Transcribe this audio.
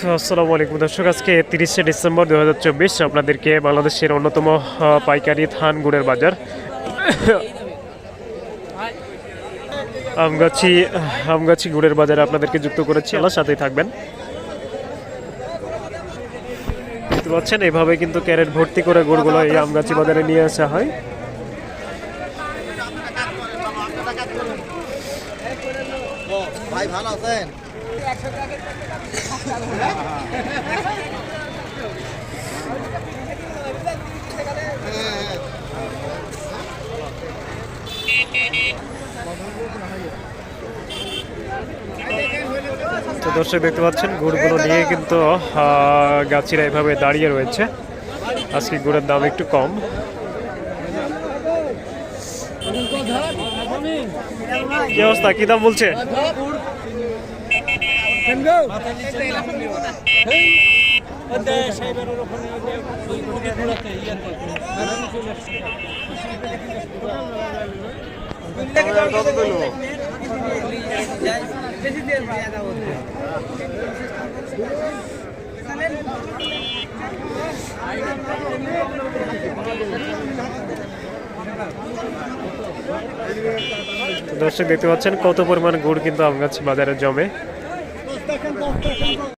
আসসালামু আলাইকুম। দর্শক, আজকে তিরিশে ডিসেম্বর দু হাজার চব্বিশ, আপনাদেরকে বাংলাদেশের অন্যতম পাইকারি ধান গুড়ের বাজার। আমগাছি আমগাছি গুড়ের বাজারে আপনাদেরকে যুক্ত করেছি। আল্লাহ সাথেই থাকবেন। দেখতে পাচ্ছেন, এভাবে কিন্তু ক্যারেট ভর্তি করে গুড়গুলো এই আমগাছি বাজারে নিয়ে আসা হয়। ভাই, ভালো আছেন? তো দর্শক দেখতে পাচ্ছেন গুড়গুলো নিয়ে কিন্তু গাছিরা এভাবে দাঁড়িয়ে রয়েছে। আজকে গুড়ের দাম একটু কম। কি অবস্থা? কি দাম বলছে? দর্শক দেখতে পাচ্ছেন কত পরিমাণ গুড় কিন্তু আমগাছ বাজারে জমে। দেখেন